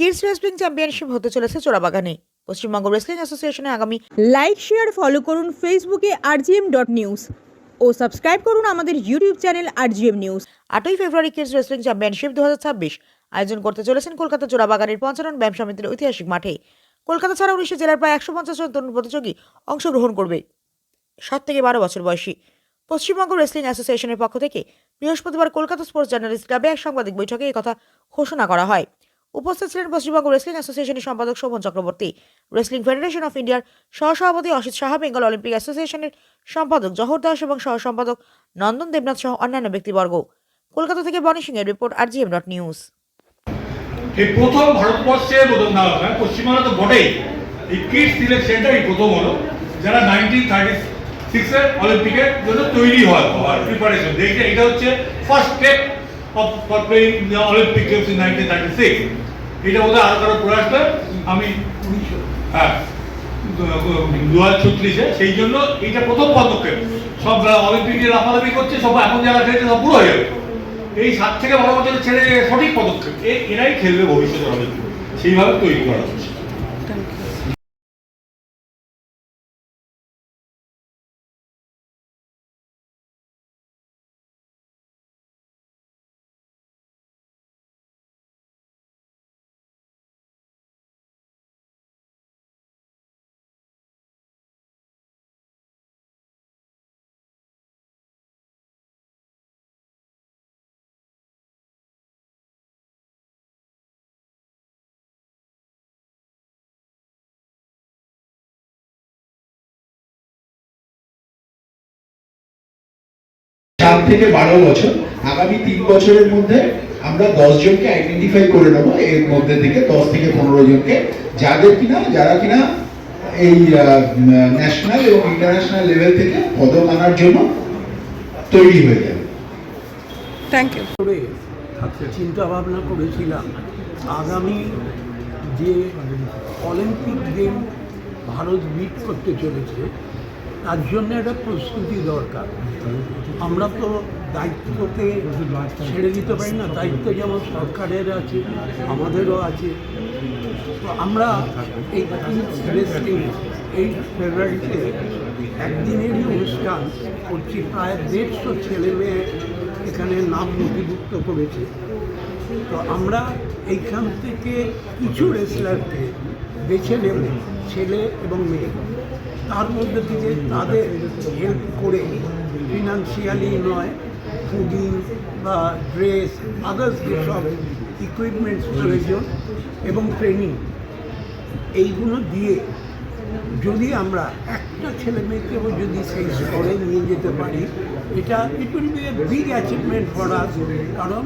Kids wrestling championship হতে চলেছে চোরাবাগানে। Paschimbanga wrestling অ্যাসোসিয়েশনে আগামী লাইক শেয়ার ফলো করুন ফেসবুকে আরজিএম ডট নিউজ ও সাবস্ক্রাইব করুন আমাদের ইউটিউব চ্যানেল আরজিএম নিউজ আটই ফেব্রুয়ারি কিডস রেসলিং চ্যাম্পিয়নশিপ দু হাজার ছাব্বিশ আয়োজন করতে চলেছেন কলকাতা চোরাবাগানের পঞ্চানন ব্যায়াম সমিতির ঐতিহাসিক মাঠে। কলকাতা ছাড়া উড়িষ্যা জেলার প্রায় একশো পঞ্চাশ জন তরুণ প্রতিযোগী অংশগ্রহণ করবে। সাত থেকে বারো বছর বয়সী পশ্চিমবঙ্গ রেসলিং অ্যাসোসিয়েশনের পক্ষ থেকে বৃহস্পতিবার কলকাতা স্পোর্টস জার্নালিস্ট ক্লাবে এক সাংবাদিক বৈঠকে এই কথা ঘোষণা করা হয়। উপস্থিত ছিলেন পশ্চিমবঙ্গ রেসলিং অ্যাসোসিয়েশনের সম্পাদক Shovan Chakraborty wrestling federation of ইন্ডিয়ার সহসভাপতি অসিত সাহা বেঙ্গল অলিম্পিক অ্যাসোসিয়েশনের সম্পাদক জহর দাস এবং সহ সম্পাদক নন্দন দেবনাথ সহ অন্যান্য ব্যক্তিবর্গ। কলকাতা থেকে বনি সিংয়ের report R GM dot news এই প্রথম ভারতবর্ষে প্রথম না পশ্চিমবঙ্গে তো বটেই। এই কিডস সিলেকশনটা এই প্রথম হলো, যারা নাইনটিন থার্টি সিক্সের অলিম্পিকের জন্য তৈরি হয় প্রিপারেশন দেখছে এটা হচ্ছে first step for playing olympic games in nineteen thirty six এটা বোধহয় আরও কারও প্রয়াস নয়। আমি হ্যাঁ দু হাজার ছত্রিশে সেই জন্য এইটা প্রথম পদক্ষেপ। সব অলিম্পিকে লাফালাফি করছে, সব এখন যারা খেলছে, সব পুরো হয়ে যাবে। এই সাত থেকে বারো বছরের ছেলে সঠিক পদক্ষেপ। এরাই খেলবে ভবিষ্যতে অলিম্পিক সেইভাবে তৈরি করা হচ্ছে। সাত থেকে বারো বছর। আগামী তিন বছরের মধ্যে আমরা দশ জনকে আইডেন্টিফাই করে নেব। এর মধ্যে থেকে দশ থেকে পনেরো জনকে। যাদের কিনা যারা কিনা এই ন্যাশনাল এবং ইন্টারন্যাশনাল লেভেল থেকে পদক আনার জন্য তৈরি হয়ে যাবে। থ্যাংক ইউ করে চিন্তা ভাবনা করেছিলাম। আগামী যে অলিম্পিক গেম ভারত বিট করতে চলেছে তার জন্য একটা প্রস্তুতি দরকার। আমরা তো দায়িত্বকে ছেড়ে দিতে পারি না, দায়িত্ব যেমন সরকারের আছে, আমাদেরও আছে। তো আমরা এই এই ফেব্রুয়ারিতে একদিনেরই অনুষ্ঠান করছি। প্রায় দেড়শো ছেলে মেয়ে এখানে নাম নথিভুক্ত করেছে। তো আমরা এইখান থেকে কিছু রেসলারকে বেছে নেব, ছেলে এবং মেয়ে। তার মধ্যে থেকে তাদের হেল্প করে ফিনান্সিয়ালি নয় ফুডিং বা ড্রেস আদার্স যেসব ইকুইপমেন্টস প্রয়োজন এবং ট্রেনিং এইগুলো দিয়ে যদি আমরা একটা ছেলে মেয়েকেও যদি সেই স্তরে নিয়ে যেতে পারি এটা it will be a big achievement for us কারণ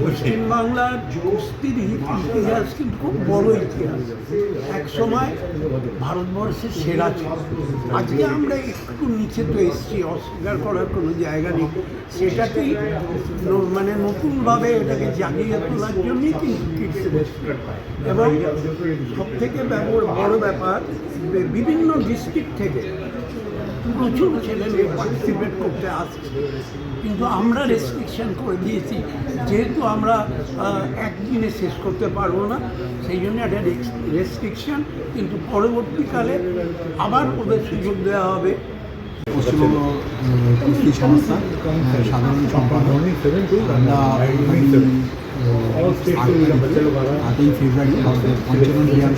পশ্চিমবাংলার কুস্তির ইতিহাস কিন্তু খুব বড় ইতিহাস। এক সময় ভারতবর্ষের সেরা ছিল। আজকে আমরা একটু নিচে তো এসছি, অস্বীকার করার কোনো জায়গা নেই। সেটাকেই মানে নতুনভাবে এটাকে জাগিয়ে তোলার জন্যই কিন্তু এবং সব থেকে বড় ব্যাপার, বিভিন্ন ডিস্ট্রিক্ট থেকে প্রচুর ছেলে মেয়ে পার্টিসিপেট করতে আসছে। কিন্তু আমরা রেস্ট্রিকশন করে দিয়েছি। যেহেতু আমরা একদিনে শেষ করতে পারব না, সেই জন্য একটা রেস্ট্রিকশন কিন্তু পরবর্তীকালে আবার ওদের সুযোগ দেওয়া হবে। পশ্চিমবঙ্গ সাধারণ সম্পাদক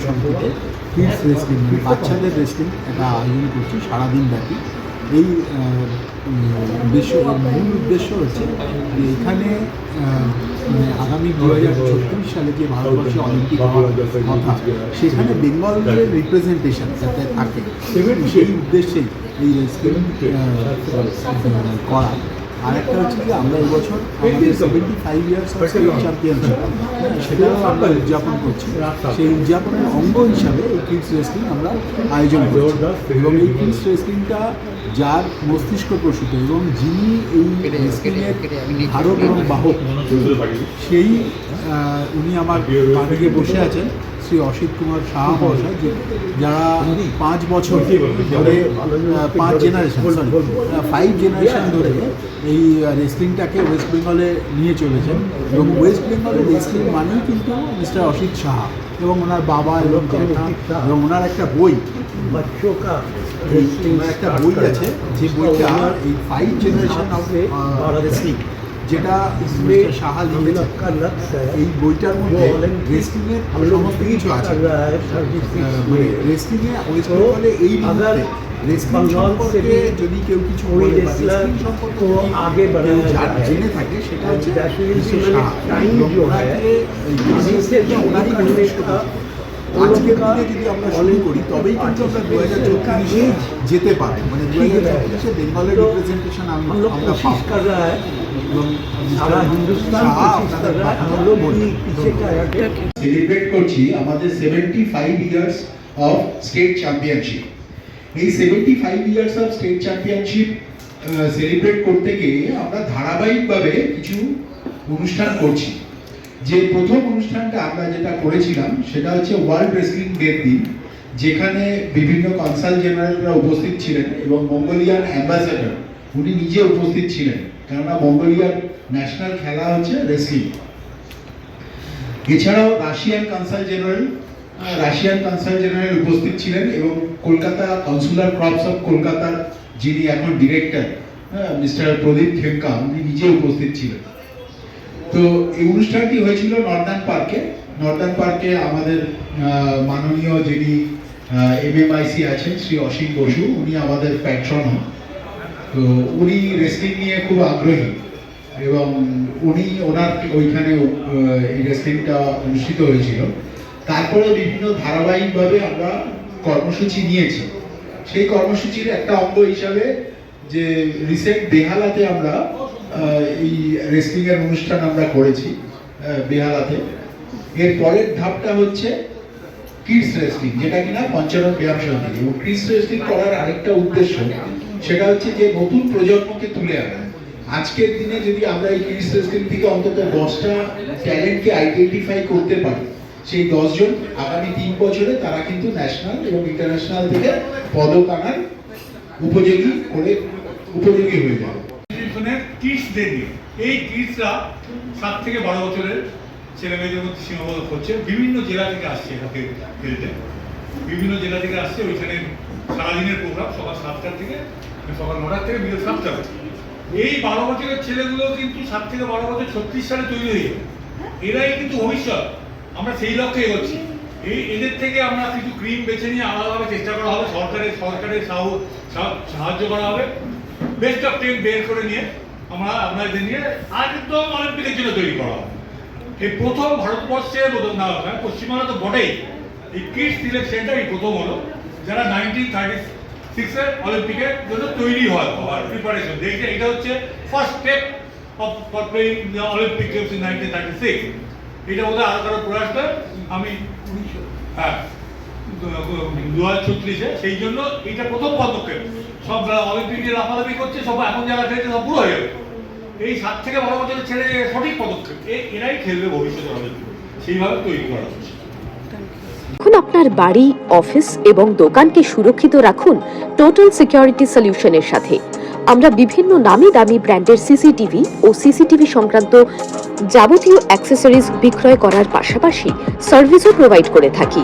সম্পর্কে কিডস রেসলিং মানে বাচ্চাদের রেসলিং একটা আয়োজন করছি সারাদিন ব্যাপী এই উদ্দেশ্য মূল উদ্দেশ্য হচ্ছে যে এখানে মানে আগামী দু হাজার ছত্রিশ সালে যে ভারতবর্ষে অলিম্পিক কথা, সেখানে বেঙ্গলের রিপ্রেজেন্টেশন যাতে থাকে, সেই উদ্দেশ্যেই এই রেসলিং করা। আর একটা হচ্ছে কি, আমরা এবছর আমাদের seventy five years of state championship সেটাও আমরা উদযাপন করছি। সেই উদযাপনের অঙ্গ হিসাবে এই কিডস রেসলিং আমরা আয়োজন করছি। এবং এই কিডস রেসলিংটা যার মস্তিষ্ক প্রসূত এবং যিনি এই রেসলিংয়ের ধারক এবং বাহক, সেই উনি আমার বাদিকে বসে আছেন। শ্রী অসিত কুমার শাহ মহাশয় যারা পাঁচ বছর ধরে পাঁচ জেনারেশন সরি ফাইভ জেনারেশন ধরে এই রেসলিংটাকে ওয়েস্ট বেঙ্গলে নিয়ে চলেছেন। এবং ওয়েস্ট বেঙ্গলের রেসলিং মানেই কিন্তু মিস্টার অসিত সাহা এবং ওনার বাবা এবং এবং ওনার একটা বই। একটা বই আছে যে বইটা এই ফাইভ জেনারেশন অফ রেসলিং যেটা এই বইটার মধ্যে সমস্ত কিছু আছে। মানে এই যদি কেউ কিছু আগে জেনে থাকে সেটা হচ্ছে টাইম আজকের দিনে যদি আমরা শুরু করি তবেই কিন্তু আমরা দু হাজার চৌত্রিশে যেতে পারে মানে দু হাজার চৌত্রিশে বেঙ্গলের রিপ্রেজেন্টেশন আমরা আমরা পাবো। সেলিব্রেট করছি আমাদের seventy five years of state championship এই seventy five years of state championship celebrate করতে গিয়ে আমরা ধারাবাহিকভাবে কিছু অনুষ্ঠান করছি। যে প্রথম অনুষ্ঠানটা আমরা যেটা করেছিলাম, সেটা হচ্ছে ওয়ার্ল্ড রেসলিং ডের দিন যেখানে বিভিন্ন কনসাল জেনারেলরা উপস্থিত ছিলেন এবং মঙ্গোলিয়ান অ্যাম্বাসেডর উনি নিজে উপস্থিত ছিলেন, কেননা মঙ্গোলিয়ার ন্যাশনাল খেলা হচ্ছে রেসলিং এছাড়াও Russian consul general Russian consul general উপস্থিত ছিলেন এবং কলকাতা কনসুলার ক্রপস অফ কলকাতার যিনি এখন ডিরেক্টর হ্যাঁ মিস্টার প্রদীপ খেমকা উনি নিজে উপস্থিত ছিলেন। তো এই অনুষ্ঠানটি হয়েছিল নর্দার্ন পার্কে। নর্দার্ন পার্কে আমাদের মাননীয় যিনি এমএমআইসি আছেন, শ্রী অসীম বসু, উনি আমাদের প্যাট্রন হন। তো উনি রেসলিং নিয়ে খুব আগ্রহী এবং উনি ওনার ওইখানে এই রেসলিংটা অনুষ্ঠিত হয়েছিল। তারপরে বিভিন্ন ধারাবাহিকভাবে আমরা কর্মসূচি নিয়েছি। সেই কর্মসূচির একটা অঙ্গ হিসাবে যে রিসেন্ট বেহালাতে আমরা এই রেসলিং এর অনুষ্ঠান আমরা করেছি বেহালাতে। এর পরের ধাপটা হচ্ছে কিডস রেসলিং যেটা কিনা পঞ্চানন ব্যায়াম সমিতি। এবং কিডস রেসলিং করার আরেকটা উদ্দেশ্য, সেটা হচ্ছে যে নতুন প্রজন্মকে তুলে আনা। আজকের দিনে যদি আমরা এই কিডস রেসলিং থেকে অন্তত দশটা ট্যালেন্টকে আইডেন্টিফাই করতে পারি, সেই দশজন আগামী তিন বছরে তারা কিন্তু ন্যাশনাল এবং ইন্টারন্যাশনাল থেকে পদক আনার উপযোগী করে উপযোগী হয়ে যাবে। কিডসদের নিয়ে এই কিডসরা সাত থেকে বারো বছরের ছেলে মেয়েদের মধ্যে সীমাবদ্ধ বিভিন্ন জেলা থেকে আসছে এটাকে খেলতে। বিভিন্ন জেলা থেকে আসছে, ওইখানে সারাদিনের প্রোগ্রাম সকাল সাতটার থেকে সকাল নটার থেকে বিকেল সাতটা এই বারো বছরের ছেলেগুলো কিন্তু সাত থেকে বারো বছর ছত্রিশ সালে তৈরি হয়ে এরাই কিন্তু ভবিষ্যৎ। আমরা সেই লক্ষ্যে এগোচ্ছি। এই এদের থেকে আমরা কিছু ক্রিম বেছে নিয়ে আলাদাভাবে চেষ্টা করা হবে। সরকারের সরকারের সাহ- সাহায্য করা হবে। বেস্ট অফ টেন বের করে নিয়ে আমরা আপনাদের নিয়ে একদম অলিম্পিকের জন্য তৈরি করা হবে। এই প্রথম ভারতবর্ষে বোধন না হয় পশ্চিমবাংলা তো বটেই। এই কিডস সিলেকশনটা এই প্রথম হলো যারা নাইনটিন থার্টি সিক্সের অলিম্পিকের জন্য তৈরি হয় হওয়ার প্রিপারেশন দেখছে এটা হচ্ছে first step of for playing olympic games in nineteen thirty six এটা বোধহয় আরও কারও প্রয়াস নয়। আমি হ্যাঁ। দু হাজার সেই জন্য এটা প্রথম পদক্ষেপ। সব লাফালাফি করছে সব এখন যারা খেলছে, সব পুরো হয়ে যাবে এই সাত থেকে বারো সঠিক পদক্ষেপ। এরাই খেলবে ভবিষ্যতে অলিম্পিক সেইভাবে তৈরি করা হচ্ছে। এখন আপনার বাড়ি, অফিস এবং দোকানকে সুরক্ষিত রাখুন টোটাল সিকিউরিটি সলিউশনের সাথে। আমরা বিভিন্ন নামি দামি ব্র্যান্ডের সিসিটিভি ও সিসিটিভি সংক্রান্ত যাবতীয় অ্যাক্সেসরিজ বিক্রয় করার পাশাপাশি সার্ভিসও প্রোভাইড করে থাকি।